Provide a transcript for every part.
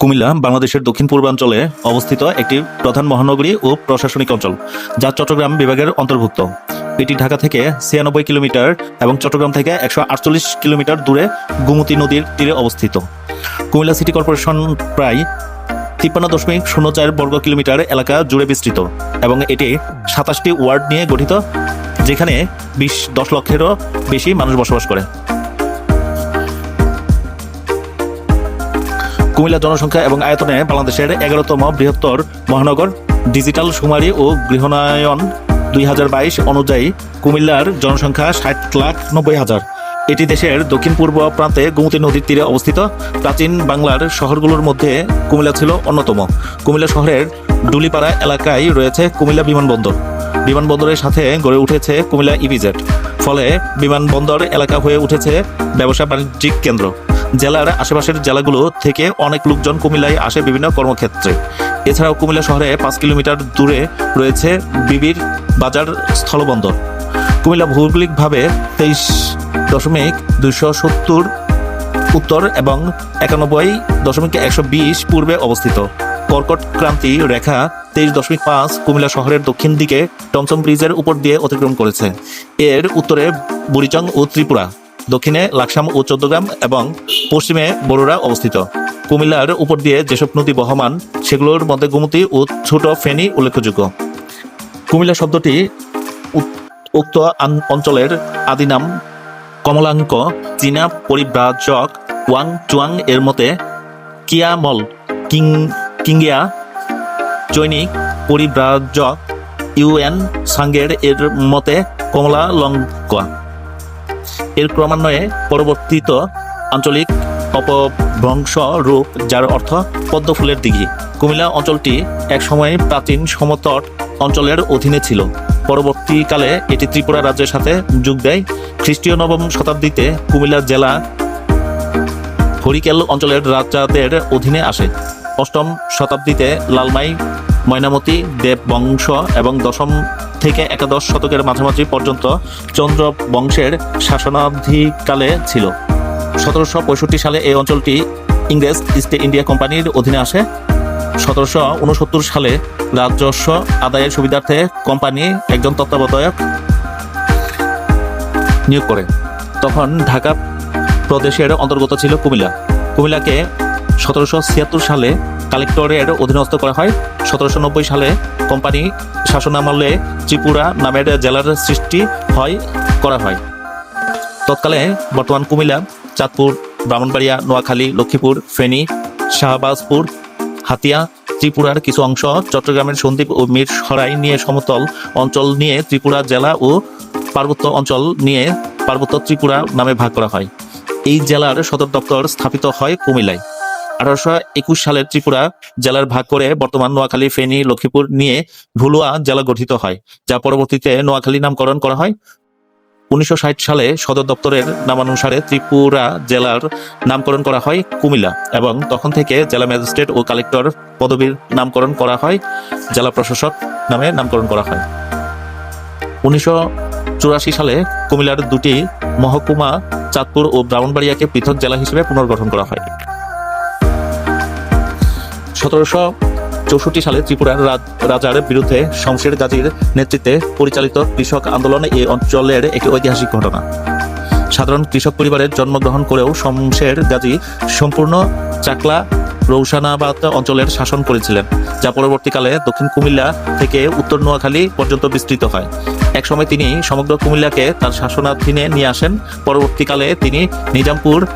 কুমিল্লা, বাংলাদেশের দক্ষিণ পূর্বাঞ্চলে অবস্থিত একটি প্রধান মহানগরী ও প্রশাসনিক অঞ্চল, যা চট্টগ্রাম বিভাগের অন্তর্ভুক্ত। এটি ঢাকা থেকে ছিয়ানব্বই কিলোমিটার এবং চট্টগ্রাম থেকে একশো আটচল্লিশ কিলোমিটার দূরে গোমতী নদীর তীরে অবস্থিত। কুমিল্লা সিটি কর্পোরেশন প্রায় তিপ্পান্ন দশমিক শূন্য চার বর্গ কিলোমিটার এলাকা জুড়ে বিস্তৃত এবং এটি সাতাশটি ওয়ার্ড নিয়ে গঠিত, যেখানে বিশ দশ লক্ষেরও বেশি মানুষ বসবাস করে। কুমিল্লা জনসংখ্যা এবং আয়তনে বাংলাদেশের এগারোতম বৃহত্তর মহানগর। ডিজিটাল সুমারি ও গৃহনায়ন দুই হাজার বাইশ অনুযায়ী কুমিল্লার জনসংখ্যা ষাট লাখ নব্বই হাজার। এটি দেশের দক্ষিণ পূর্ব প্রান্তে গোমতী নদীর তীরে অবস্থিত। প্রাচীন বাংলার শহরগুলোর মধ্যে কুমিল্লা ছিল অন্যতম। কুমিল্লা শহরের ডুলিপাড়া এলাকায় রয়েছে কুমিল্লা বিমানবন্দর। বিমানবন্দরের সাথে গড়ে উঠেছে কুমিল্লা ইভিজেট। ফলে বিমানবন্দর এলাকা হয়ে উঠেছে ব্যবসা বাণিজ্যিক কেন্দ্র। জেলার আশেপাশের জেলাগুলো থেকে অনেক লোকজন কুমিল্লায় আসে বিভিন্ন কর্মক্ষেত্রে। এছাড়াও কুমিল্লা শহরে পাঁচ কিলোমিটার দূরে রয়েছে বিবির বাজার স্থলবন্দর। কুমিল্লা ভৌগোলিকভাবে তেইশ দশমিক দুইশো সত্তর উত্তর এবং একানব্বই দশমিক একশো বিশ পূর্বে অবস্থিত। কর্কট ক্রান্তি রেখা তেইশ দশমিক পাঁচ কুমিল্লা শহরের দক্ষিণ দিকে টমসম ব্রিজের উপর দিয়ে অতিক্রম করেছে। এর উত্তরে বুড়িচং ও ত্রিপুরা। দক্ষিণে লাকসাম ও চৌদ্দগ্রাম এবং পশ্চিমে বড়ুরা অবস্থিত। কুমিল্লার উপর দিয়ে যেসব নদী বহমান, সেগুলোর মধ্যে গোমতী ও ছোট ফেনী উল্লেখযোগ্য। কুমিল্লা শব্দটি উক্ত অঞ্চলের আদি নাম কমলাঙ্ক, চীনা পরিব্রাজক ওয়াং চুয়াং এর মতে কিয়ামল, কিং, কিঙ্গিয়া জৈনিক পরিব্রাজক ইউএন সাঙ্গের এর মতে কমলা লঙ্কা এর ক্রমান্বয়ে পরবর্তীত আঞ্চলিক অপভ্রংশ রূপ, যার অর্থ পদ্ম ফুলের দিঘি। কুমিল্লা অঞ্চলটি একসময় প্রাচীন সমতট অঞ্চলের অধীনে ছিল। পরবর্তীকালে এটি ত্রিপুরা রাজ্যের সাথে যোগ দেয়। খ্রিস্টীয় নবম শতাব্দীতে কুমিল্লা জেলা হরিকেল অঞ্চলের রাজাদের অধীনে আসে। অষ্টম শতাব্দীতে লালমাই ময়নামতি দেব বংশ এবং দশম থেকে একাদশ শতকের মাঝামাঝি পর্যন্ত চন্দ্র বংশের শাসনাধিকালে ছিল। সতেরোশো পঁয়ষট্টি সালে এই অঞ্চলটি ইংরেজ ইস্ট ইন্ডিয়া কোম্পানির অধীনে আসে। সতেরোশো উনসত্তর সালে রাজস্ব আদায়ের সুবিধার্থে কোম্পানি একজন তত্ত্বাবধায়ক নিয়োগ করে। তখন ঢাকা প্রদেশের অন্তর্গত ছিল কুমিল্লা। কুমিল্লাকে সতেরোশো ছিয়াত্তর সালে কালেক্টরের অধীনস্থ করা হয়। সতেরোশো নব্বই সালে কোম্পানি শাসনামলে ত্রিপুরা নামের জেলার সৃষ্টি হয়, করা হয়। তৎকালে বর্তমান কুমিল্লা, চাঁদপুর, ব্রাহ্মণবাড়িয়া, নোয়াখালী, লক্ষ্মীপুর, ফেনী, শাহবাজপুর, হাতিয়া, ত্রিপুরার কিছু অংশ চট্টগ্রামের সন্দ্বীপ ও মীর সরাই নিয়ে সমতল অঞ্চল নিয়ে ত্রিপুরা জেলা ও পার্বত্য অঞ্চল নিয়ে পার্বত্য ত্রিপুরা নামে ভাগ করা হয়। এই জেলার সদর দপ্তর স্থাপিত হয় কুমিল্লায়। আঠারোশো একুশ সালের ত্রিপুরা জেলার ভাগ করে বর্তমান নোয়াখালী, ফেনী, লক্ষ্মীপুর নিয়ে ভুলুয়া জেলা গঠিত হয়, যা পরবর্তীতে নোয়াখালী নামকরণ করা হয়। উনিশশো ষাট সালে সদর দপ্তরের নামানুসারে ত্রিপুরা জেলার নামকরণ করা হয় কুমিল্লা এবং তখন থেকে জেলা ম্যাজিস্ট্রেট ও কালেক্টর পদবীর নামকরণ করা হয়, জেলা প্রশাসক নামে নামকরণ করা হয়। উনিশশো চুরাশি সালে কুমিল্লার দুটি মহকুমা, চাঁদপুর ও ব্রাহ্মণবাড়িয়াকে পৃথক জেলা হিসেবে পুনর্গঠন করা হয়। সতেরোশো চৌষট্টি সালে ত্রিপুরার রাজ- রাজার বিরুদ্ধে শমশের গাজীর নেতৃত্বে পরিচালিত কৃষক আন্দোলন এই অঞ্চলের একটি ঐতিহাসিক ঘটনা। সাধারণ কৃষক পরিবারের জন্মগ্রহণ করেও শমশের গাজী সম্পূর্ণ চাকলা রৌসানাবাদ অঞ্চলের শাসন করেছিলেন, যা পরবর্তীকালে দক্ষিণ কুমিল্লা থেকে উত্তর নোয়াখালী পর্যন্ত বিস্তৃত হয়। একসময় তিনি সমগ্র কুমিল্লাকে তার শাসনাধীনে নিয়ে আসেন, পরবর্তীকালে তিনি নিজামপুর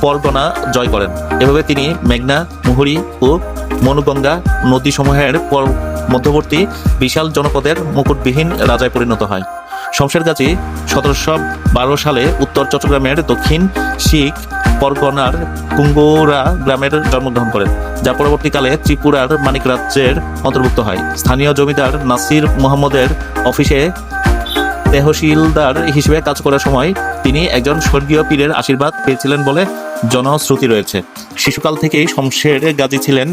পরগনা জয় করেন। এভাবে তিনি মেঘনা, মুহুরি ও মনুগঙ্গা নদীসমূহের পর মধ্যবর্তী বিশাল জনপদের মুকুটবিহীন রাজায় পরিণত হয়। শমশের গাজী সতেরোশো বারো সালে উত্তর চট্টগ্রামের দক্ষিণ শিখ পরগনার কুঙ্গুরা গ্রামের জন্মগ্রহণ করেন, যা পরবর্তীকালে ত্রিপুরার মানিক রাজ্যের অন্তর্ভুক্ত হয়। স্থানীয় জমিদার নাসির মোহাম্মদের অফিসে তেহসিলদার হিসেবে কাজ করার সময় তিনি একজন স্বর্গীয় পীরের আশীর্বাদ পেয়েছিলেন বলে জনশ্রুতি রয়েছে। শিশুকাল থেকেই শমশের গাজী ছিলেন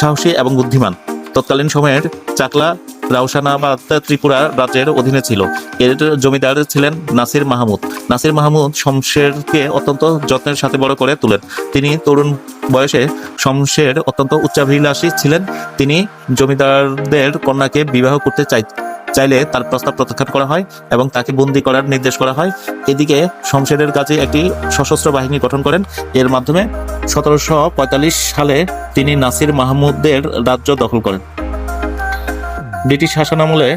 সাহসী এবং বুদ্ধিমান। তৎকালীন সময়ের চাকলা রাউসানাবাদ ত্রিপুরা রাজ্যের অধীনে ছিল। এর জমিদার ছিলেন নাসির মাহমুদ। নাসির মাহমুদ শমশেরকে অত্যন্ত যত্নের সাথে বড় করে তোলেন। তিনি তরুণ বয়সে শমশের অত্যন্ত উচ্চাভিলাষী ছিলেন। তিনি জমিদারদের কন্যাকে বিবাহ করতে চাই চাইলে তার প্রস্তাব প্রত্যাখ্যান করা হয় এবং তাকে বন্দি করার নির্দেশ করা হয়। এদিকে শমশেরের কাছে একটি সশস্ত্র বাহিনী গঠন করেন। এর মাধ্যমে সতেরোশো পঁয়তাল্লিশ সালে তিনি নাসির মাহমুদের রাজ্য দখল করেন। ব্রিটিশ শাসনামলে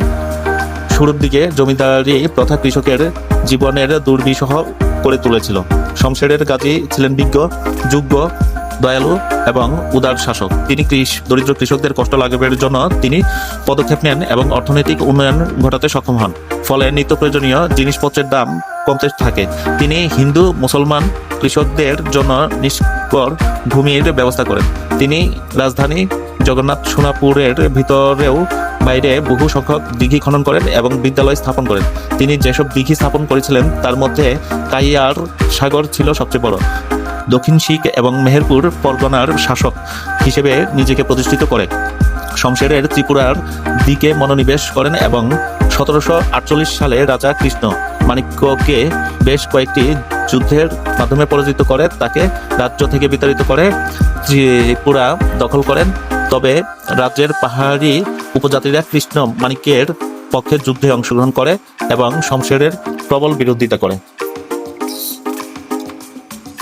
শুরুর দিকে জমিদারি প্রথা কৃষকের জীবনের দুর্বিষহ করে তুলেছিল। শমশেরের গাজী ছিলেন বিজ্ঞ যোগ্য দয়ালু এবং উদার শাসক। তিনি দরিদ্র কৃষকদের কষ্ট লাঘবের জন্য তিনি পদক্ষেপ নেন এবং অর্থনৈতিক উন্নয়ন ঘটাতে সক্ষম হন। ফলে নিত্য প্রয়োজনীয় জিনিসপত্রের দাম কমতে থাকে। তিনি হিন্দু, মুসলমান কৃষকদের জন্য নিষ্কর ভূমির ব্যবস্থা করেন। তিনি রাজধানী জগন্নাথ সোনাপুরের ভিতরেও বাইরে বহু সংখ্যক দিঘি খনন করেন এবং বিদ্যালয় স্থাপন করেন। তিনি যেসব দিঘি স্থাপন করেছিলেন, তার মধ্যে কাইয়ার সাগর ছিল সবচেয়ে বড়। দক্ষিণ শিখ এবং মেহেরপুর পরগনার শাসক হিসেবে নিজেকে প্রতিষ্ঠিত করে। শমশেরের ত্রিপুরার দিকে মনোনিবেশ করেন এবং সতেরোশো আটচল্লিশ সালে রাজা কৃষ্ণ মাণিক্যকে বেশ কয়েকটি যুদ্ধের মাধ্যমে পরাজিত করে, তাকে রাজ্য থেকে বিতাড়িত করে ত্রিপুরা দখল করেন। তবে রাজ্যের পাহাড়ি উপজাতিরা কৃষ্ণ মাণিক্যের পক্ষে যুদ্ধে অংশগ্রহণ করে এবং শমশেরের প্রবল বিরোধিতা করে।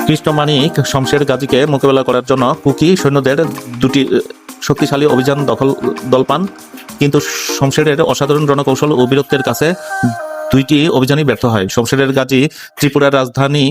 কৃষ্ণ মানিক শমশের গাজীকে মোকাবেলা করার জন্য কুকি সৈন্যদের দুটি শক্তিশালী অভিযান দখল, দল পান। কিন্তু শমশেরের অসাধারণ রণকৌশল ও বীরত্বের কাছে দুইটি অভিযানই ব্যর্থ হয়। শমশেরের গাজী ত্রিপুরার রাজধানী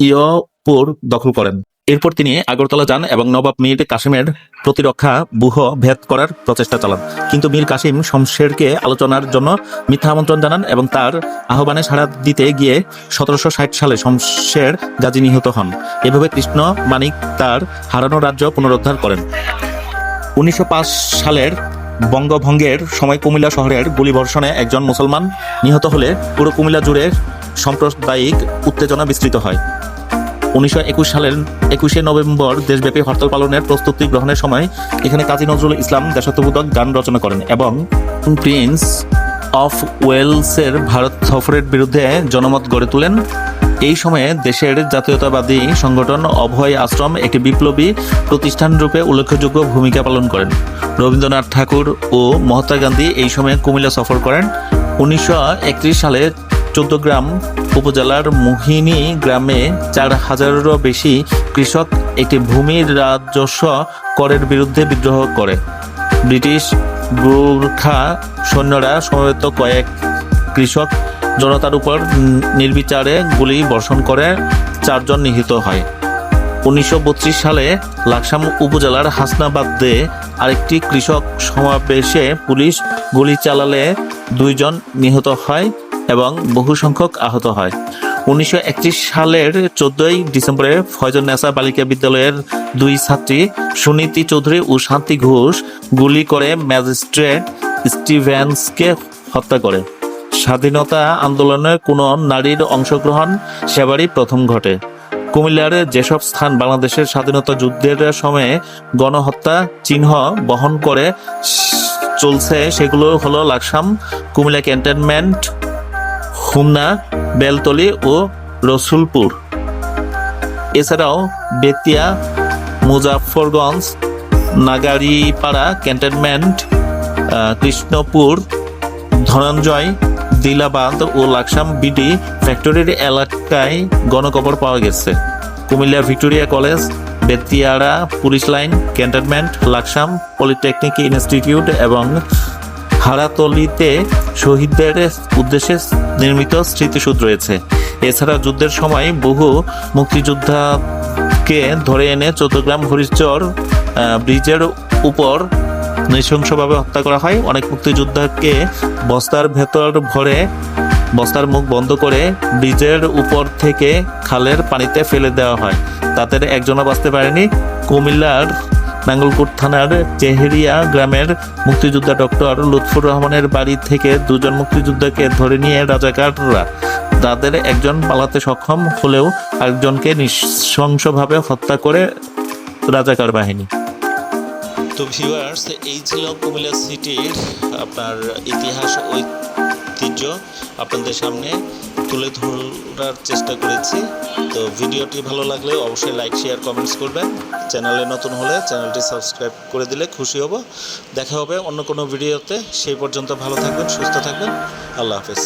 ইয়পুর দখল করেন। এরপর তিনি আগরতলা যান এবং নবাব মীর কাসিমের প্রতিরক্ষা বুহ ভেদ করার প্রচেষ্টা চালান। কিন্তু মীর কাসিম শমশেরকে আলোচনার জন্য মিথ্যা আমন্ত্রণ জানান এবং তার আহ্বানে সাড়া দিতে গিয়ে সতেরোশো ষাট সালে শমশের গাজী নিহত হন। এভাবে কৃষ্ণ মানিক তার হারানো রাজ্য পুনরুদ্ধার করেন। উনিশশো পাঁচ সালের বঙ্গভঙ্গের সময় কুমিল্লা শহরের গুলিবর্ষণে একজন মুসলমান নিহত হলে পুরো কুমিল্লা জুড়ে সাম্প্রদায়িক উত্তেজনা বিস্তৃত হয়। উনিশশো একুশ সালের একুশে নভেম্বর দেশব্যাপী হরতাল পালনের প্রস্তুতি গ্রহণের সময় এখানে কাজী নজরুল ইসলাম দেশাত্মবোধক গান রচনা করেন এবং প্রিন্স অফ ওয়েলসের ভারত সফরের বিরুদ্ধে জনমত গড়ে তোলেন। এই সময়ে দেশের জাতীয়তাবাদী সংগঠন অভয় আশ্রম একটি বিপ্লবী প্রতিষ্ঠান রূপে উল্লেখযোগ্য ভূমিকা পালন করেন। রবীন্দ্রনাথ ঠাকুর ও মহাত্মা গান্ধী এই সময়ে কুমিল্লা সফর করেন। উনিশশো একত্রিশ সালে চৌদ্দগ্রাম উপজেলার মোহিনী গ্রামে চার হাজারেরও বেশি কৃষক একটি ভূমির রাজস্ব করের বিরুদ্ধে বিদ্রোহ করে। ব্রিটিশ গোর্খা সৈন্যরা সমবেত কয়েক কৃষক জনতার উপর নির্বিচারে গুলি বর্ষণ করে, চারজন নিহত হয়। উনিশশো বত্রিশ সালে লাকসাম উপজেলার হাসনাবাদে আরেকটি কৃষক সমাবেশে পুলিশ গুলি চালালে দুইজন নিহত হয়। এবং বহু সংখ্যক আহত হয়। উনিশশো একত্রিশ সালের চোদ্দই ডিসেম্বরে ফয়জন নেসা বালিকা বিদ্যালয়ের দুই ছাত্রী সুনীতি চৌধুরী ও শান্তি ঘোষ গুলি করে ম্যাজিস্ট্রেট স্টিভেন্সকে হত্যা করে। স্বাধীনতা আন্দোলনে কোনো নারীর অংশগ্রহণ সেবারই প্রথম ঘটে। কুমিল্লার যেসব স্থান বাংলাদেশের স্বাধীনতা যুদ্ধের সময়ে গণহত্যা চিহ্ন বহন করে চলছে, সেগুলো হলো লাকসাম, কুমিল্লা ক্যান্টনমেন্ট খুলনা, বেলতলি ও রসুলপুর। এছাড়াও বেতিয়া মুজাফরগঞ্জ নাগারিপাড়া, ক্যান্টনমেন্ট কৃষ্ণপুর, ধনঞ্জয় দিলাবাদ ও লাকসাম বিডি ফ্যাক্টরির এলাকায় গণকবর পাওয়া গেছে। Comilla Victoria college, Betiara police line, cantonment, Laksam polytechnic institute এবং হারাতলিতে শহীদদের উদ্দেশ্যে নির্মিত স্মৃতিসৌধ রয়েছে। এছাড়া যুদ্ধের সময় বহু মুক্তিযোদ্ধাকে ধরে এনে চৌদ্দগ্রাম হরিশ্চর ব্রিজের উপর নৃশংসভাবে হত্যা করা হয়। অনেক মুক্তিযোদ্ধাকে বস্তার ভেতর ভরে, বস্তার মুখ বন্ধ করে ব্রিজের উপর থেকে খালের পানিতে ফেলে দেওয়া হয়। তাদের একজনও বাঁচতে পারেনি। কুমিল্লার নাঙ্গলকোট থানার চেহেরিয়া গ্রামের মুক্তিযোদ্ধা ডক্টর লুৎফুর রহমানের বাড়ি থেকে দুজন মুক্তিযোদ্ধাকে ধরে নিয়ে রাজাকাররা তাদের একজন পালাতে সক্ষম হলেও একজনকে নৃশংসভাবে হত্যা করে রাজাকার বাহিনী। তো ভিউয়ার্স এই ছিল কুমিল্লা সিটির আপনার ইতিহাস ঐতিহ্য আপনাদের সামনে তুলে ধরার চেষ্টা করেছি। তো ভিডিওটি ভালো লাগলে অবশ্যই লাইক শেয়ার কমেন্টস করবেন। চ্যানেলে নতুন হলে চ্যানেলটি সাবস্ক্রাইব করে দিলে খুশি হব। দেখা হবে অন্য কোনো ভিডিওতে। সেই পর্যন্ত ভালো থাকবেন, সুস্থ থাকবেন। আল্লাহ হাফেজ।